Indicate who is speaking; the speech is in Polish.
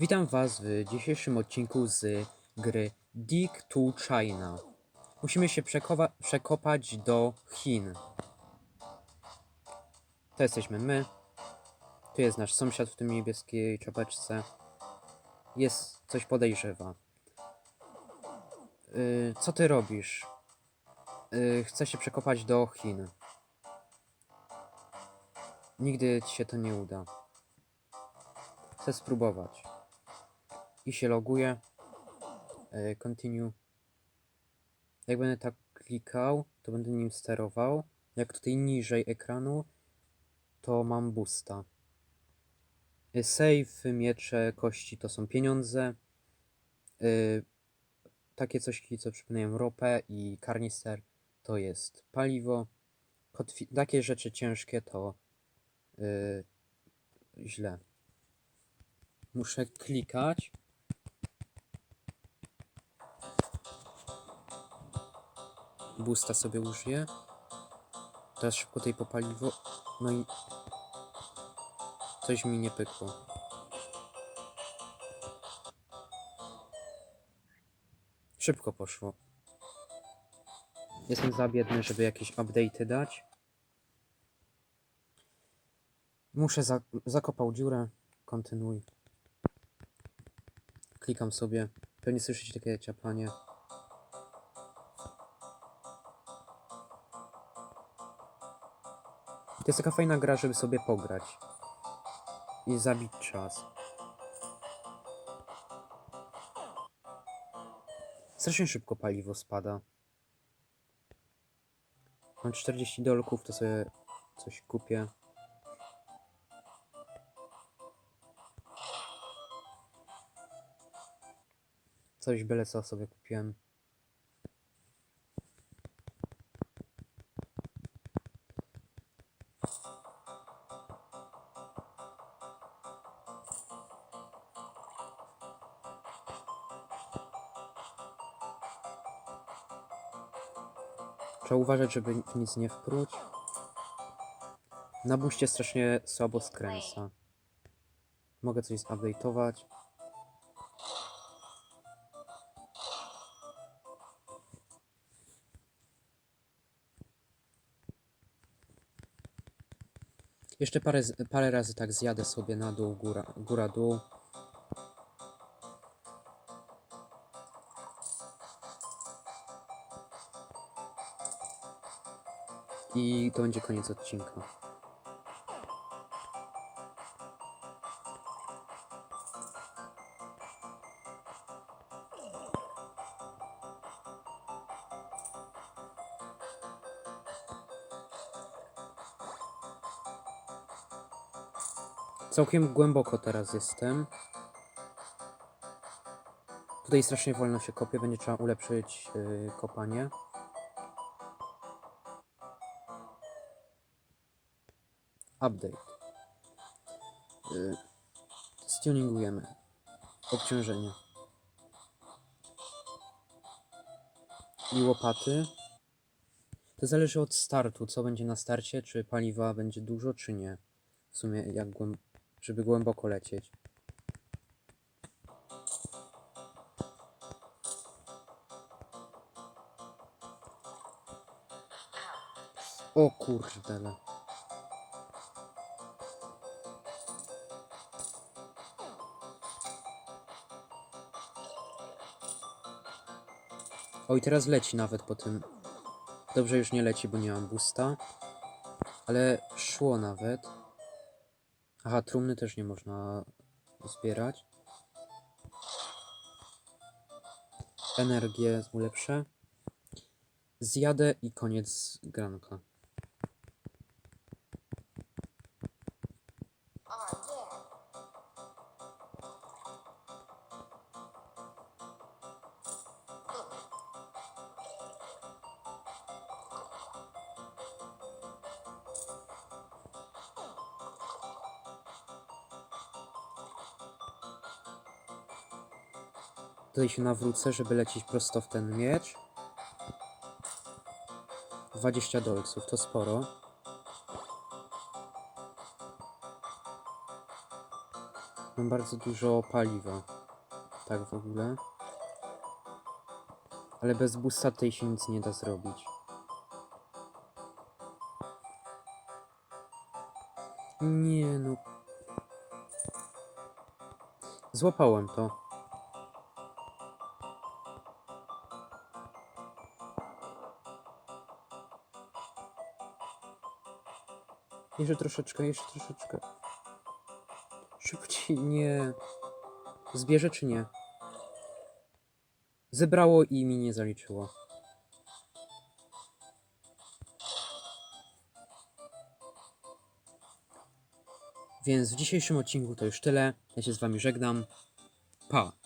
Speaker 1: Witam Was w dzisiejszym odcinku z gry Dig to China. Musimy się przekopać do Chin. To jesteśmy my. Tu jest nasz sąsiad w tym niebieskiej czapeczce. Jest coś podejrzewa. Yy, co ty robisz? Yy, chcę się przekopać do Chin. Nigdy ci się to nie uda. Chcę spróbować i się loguję. E, Continue. Jak będę tak klikał, to będę nim sterował. Jak tutaj niżej ekranu, to mam boosta. E, Save, miecze, kości to są pieniądze. E, Takie coś, co przypominają ropę i karnister to jest paliwo. Kotwi- takie rzeczy ciężkie to e, źle. Muszę klikać. Boosta sobie użyję. Teraz szybko tej popaliwo. No i coś mi nie pykło. Szybko poszło. Jestem za biedny, żeby jakieś update'y dać. Muszę za zakopał dziurę. Kontynuuj. Klikam sobie. Pewnie słyszycie takie ciapanie. Jest taka fajna gra, żeby sobie pograć. I zabić czas. Strasznie szybko paliwo spada. Mam 40 dolków, to sobie coś kupię. Coś byle co sobie kupiłem. Trzeba uważać, żeby nic nie wpróć. Na buście strasznie słabo skręca. Mogę coś zupdate'ować. Jeszcze parę, parę razy tak zjadę sobie na dół, góra, góra dół. I to będzie koniec odcinka. Całkiem głęboko teraz jestem. Tutaj strasznie wolno się kopie, będzie trzeba ulepszyć yy, kopanie. Update. Yy, stuningujemy. Obciążenie. I łopaty. To zależy od startu, co będzie na starcie, czy paliwa będzie dużo, czy nie. W sumie, jak głęb... żeby głęboko lecieć. O kurdele. Oj, teraz leci nawet po tym. Dobrze już nie leci, bo nie mam boosta. Ale szło nawet. Aha, trumny też nie można zbierać. Energię ulepszę. Zjadę i koniec granka. Tutaj się nawrócę, żeby lecieć prosto w ten miecz. 20 dolców, to sporo. Mam bardzo dużo paliwa. Tak w ogóle. Ale bez boosta tej się nic nie da zrobić. Nie no. Złapałem to. Jeszcze troszeczkę, jeszcze troszeczkę. Szybciej, nie. Zbierze czy nie? Zebrało i mi nie zaliczyło. Więc w dzisiejszym odcinku to już tyle. Ja się z wami żegnam. Pa!